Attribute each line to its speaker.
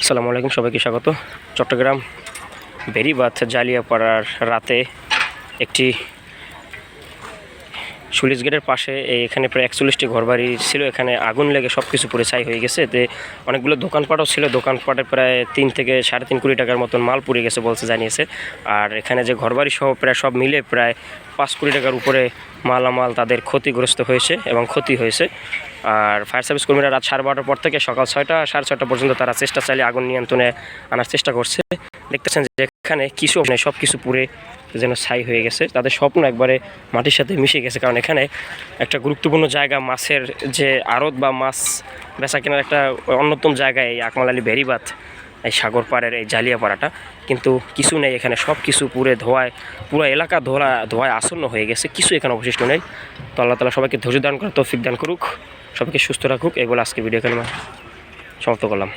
Speaker 1: আসসালামু আলাইকুম সবাইকে স্বাগত। চট্টগ্রাম বেরিবাদ জালিয়াপাড়ার রাতে একটি সুলিশ গেটের পাশে, এখানে প্রায় একচল্লিশটি ঘরবাড়ি ছিল, এখানে আগুন লেগে সব কিছু পুরে ছাই হয়ে গেছে। এতে অনেকগুলো দোকানপাটও ছিল, দোকানপাটে প্রায় তিন থেকে সাড়ে তিন কোটি টাকার মতন মাল পুড়ে গেছে বলছে জানিয়েছে। আর এখানে যে ঘরবাড়ি সহ প্রায় সব মিলে প্রায় পাঁচ কোটি টাকার উপরে মালামাল তাদের ক্ষতিগ্রস্ত হয়েছে এবং ক্ষতি হয়েছে। আর ফায়ার সার্ভিস কর্মীরা রাত সাড়ে বারোটার পর থেকে সকাল ছয়টা, সাড়ে ছয়টা পর্যন্ত তারা চেষ্টা চালিয়ে আগুন নিয়ন্ত্রণে আনার চেষ্টা করছে। দেখতেছেন যে এখানে কিছু নেই সব কিছু পুড়ে যেন ছাই হয়ে গেছে। তাদের স্বপ্ন একবারে মাটির সাথে মিশে গেছে, কারণ এখানে একটা গুরুত্বপূর্ণ জায়গা, মাছের যে আড়ত বা মাছ বেচা কেনার একটা অন্যতম জায়গায় এই আকমাল আলী বেরিবাত এই সাগর পাড়ের এই জালিয়াপাড়াটা। কিন্তু কিছু নেই এখানে সব কিছু পুরে ধোয়ায়, পুরো এলাকা ধোয়া ধোয়ায় আসন্ন হয়ে গেছে, কিছু এখানে অবশিষ্ট নেই। তো আল্লাহ তালা সবাইকে ধৈর্য দান করে তৌফিক দান করুক, সবাইকে সুস্থ রাখুক এগুলো আজকে ভিডিও এখানে সমাপ্ত করলাম।